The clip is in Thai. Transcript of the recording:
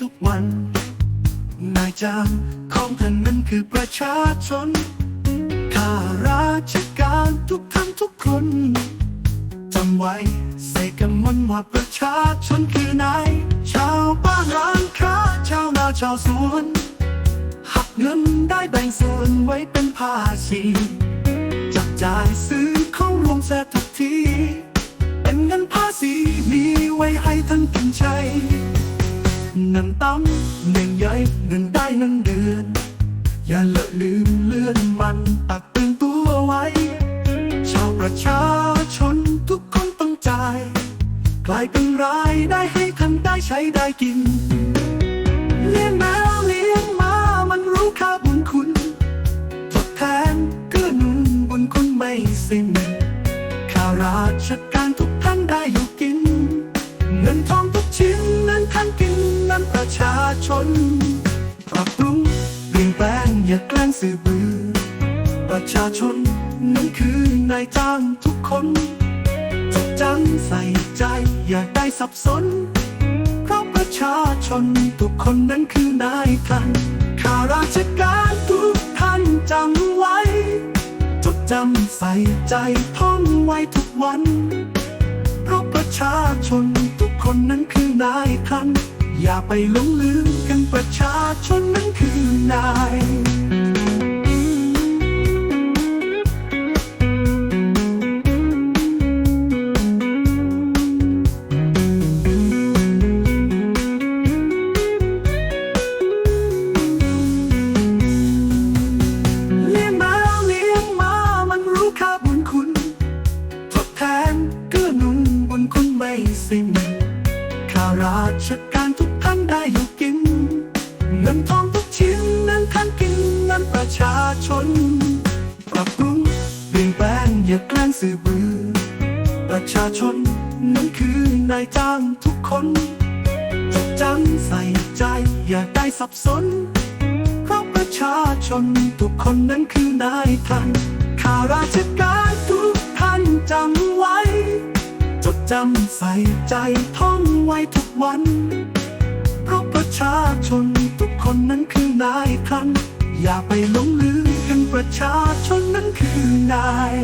ทุกวัน นายจ้างของท่านนั้นคือประชาชน ข้าราชการทุกท่านทุกคน จำไว้ใส่กันมันว่าประชาชนคือนาย ชาวบ้านร้านค้าชาวนาชาวสวน หักเงินได้แบ่งส่วนไว้เป็นภาษีจับจ่ายซื้อเข้ารวมแสทุกทีเป็นเงินภาษีมีไว้ให้ท่านกินใช้ เงินตั้มเงินใหญ่เงินได้เงินเดือน อย่าเลอะลืมเลื่อนมันตักเตือนตัวไว้ ชาวประชาชนทุกคนต้องจ่ายกลายเป็นรายได้ให้ท่านได้ใช้ได้กิน เลี้ยงแมวเลี้ยงมามันรู้ค่าบุญคุณทดแทนเกื้อหนุนบุญคุณไม่สิ้นข้าราชการ ชน ปรับปรุงเปลี่ยนแปลงอย่าแกล้งสื่อบือ ประชาชนนั้นคือนายจ้างทุกคนจดจำใส่ใจอย่าได้สับสน เพราะประชาชนทุกคนนั้นคือนายท่านข้าราชการทุกท่านจำไว้จดจำใส่ใจท่องไว้ทุกวัน เพราะประชาชนทุกคนนั้นคือนายท่าน อย่าไปหลงลืมกันประชาชนนั้นคือนายเลี้ยงแมวเลี้ยงหมามันรู้ค่าบุญคุณทดแทนเกื้อหนุนบุญคุณไม่สิ้น อย่าแกล้งสื่อบือ ประชาชนนั้นคือนายจ้างทุกคนจดจำใส่ใจอย่าได้สับสน เพราะประชาชนทุกคนนั้นคือนายท่านข้าราชการทุกท่านจำไว้ จดจำใส่ใจท่องไว้ทุกวัน เพราะประชาชนทุกคนนั้นคือนายท่านอย่าไปหลงลืม ชาชนนั้นคือนาย